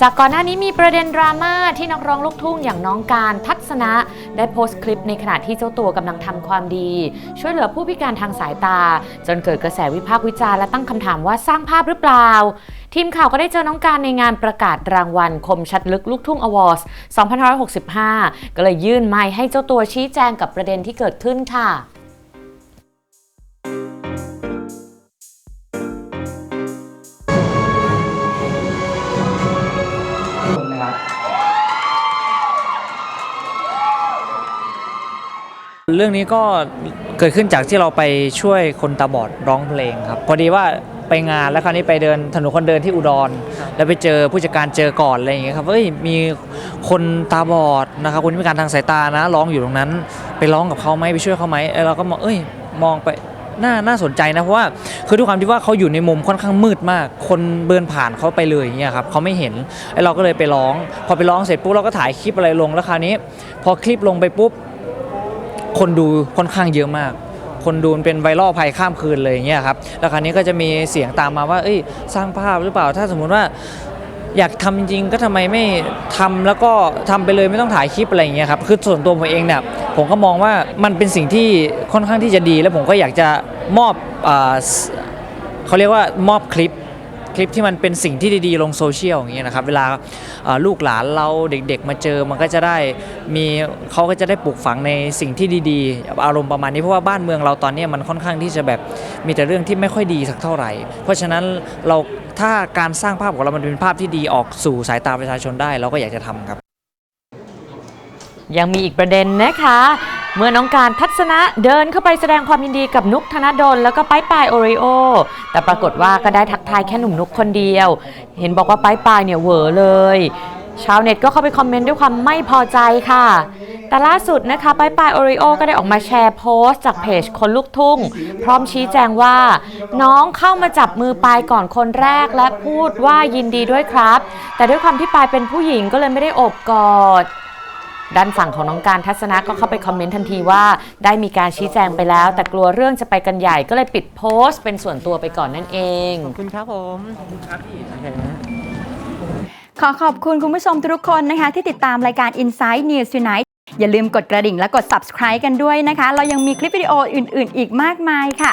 จากก่อนหน้านี้มีประเด็นดราม่าที่นักร้องลูกทุ่งอย่างน้องการทัศนะ ได้โพสต์คลิปในขณะที่เจ้าตัวกำลังทำความดี ช่วยเหลือผู้พิการทางสายตา จนเกิดกระแสวิพากษ์วิจารณ์และตั้งคำถามว่าสร้างภาพหรือเปล่า ทีมข่าวก็ได้เจอน้องการในงานประกาศรางวัล คมชัดลึกลูกทุ่งอวอร์ส2565 ก็เลยยื่นไมค์ให้เจ้าตัวชี้แจงกับประเด็นที่เกิดขึ้นค่ะ เรื่องนี้ก็เกิดขึ้นจากที่เราไปช่วยคนตาบอดร้องเพลงครับพอดีว่าไปงานแล้วคราวนี้ไปเดินถนนคนเดินที่อุดร แล้วไปเจอผู้จัดการเจอก่อนอะไรอย่างเงี้ยครับเอ้ยมีคนตาบอดนะครับคนที่มีการทางสายตานะร้องอยู่ตรงนั้น ไปร้องกับเขาไหมไปช่วยเขาไหมเอ้ยเราก็มองเอ้ยมองไปน่าน่าสนใจนะเพราะว่าคือด้วยความที่ว่าเขาอยู่ในมุมค่อนข้างมืดมาก คนเดินผ่านเขาไปเลยอย่างเงี้ยครับเขาไม่เห็นไอ้เราก็เลยไปร้อง พอไปร้องเสร็จปุ๊บเราก็ถ่ายคลิปอะไรลงแล้วคราวนี้ พอคลิปลงไปปุ๊บ คนดูค่อนข้างเยอะมาก คนดูเป็นไวรัลภัยข้ามคืนเลยอย่างเงี้ยครับแล้วคราวนี้ก็จะมีเสียงตามมาว่า เอ้ย สร้างภาพหรือเปล่าถ้าสมมุติว่าอยากทำจริงๆก็ทำไมไม่ทำแล้วก็ทำไปเลยไม่ต้องถ่ายคลิปอะไรอย่างเงี้ยครับคือส่วนตัวผมเองเนี่ยผมก็มองว่ามันเป็นสิ่งที่ค่อนข้างที่จะดี แล้วผมก็อยากจะมอบอเขาเรียกว่ามอบคลิป คลิปที่มันเป็นสิ่งที่ดีๆ ลงโซเชียลอย่างเงี้ยนะครับเวลาลูกหลานเราเด็กๆ มาเจอมันก็จะได้มีเขาก็จะได้ปลูกฝังในสิ่งที่ดีๆ อารมณ์ประมาณนี้เพราะว่าบ้านเมืองเราตอนนี้มันค่อนข้างที่จะแบบมีแต่เรื่องที่ไม่ค่อยดีสักเท่าไหร่ เพราะฉะนั้นเราถ้าการสร้างภาพของเรามันเป็นภาพที่ดีออกสู่สายตาประชาชนได้ เราก็อยากจะทำครับ ยังมีอีกประเด็นนะคะ เมื่อน้องการทัศนะเดินเข้าไปแสดงความยินดีกับนุกธนดลแล้วก็ป้ายปายโอริโอ แต่ปรากฏว่าก็ได้ทักทายแค่หนุ่มนุกคนเดียว เห็นบอกว่าป้ายปายเนี่ยเหวอเลย ชาวเน็ตก็เข้าไปคอมเมนต์ด้วยความไม่พอใจค่ะ แต่ล่าสุดนะคะป้ายปายโอริโอก็ได้ออกมาแชร์โพสต์จากเพจคนลูกทุ่ง พร้อมชี้แจงว่า น้องเข้ามาจับมือปายก่อนคนแรกและพูดว่ายินดีด้วยครับ แต่ด้วยความที่ปายเป็นผู้หญิงก็เลยไม่ได้อบกอด ด้านฝั่งของน้องการทัศนะก็เข้าไปคอมเมนต์ทันทีว่า ได้มีการชี้แจงไปแล้ว แต่กลัวเรื่องจะไปกันใหญ่ก็เลยปิดโพสต์เป็นส่วนตัวไปก่อนนั่นเอง ขอบคุณครับผมขอขอบคุณคุณผู้ชมทุกคนนะคะ ที่ติดตามรายการ Inside News Tonight อย่าลืมกดกระดิ่งและกด subscribe กันด้วยนะคะ เรายังมีคลิปวิดีโออื่น ๆ อีกมากมายค่ะ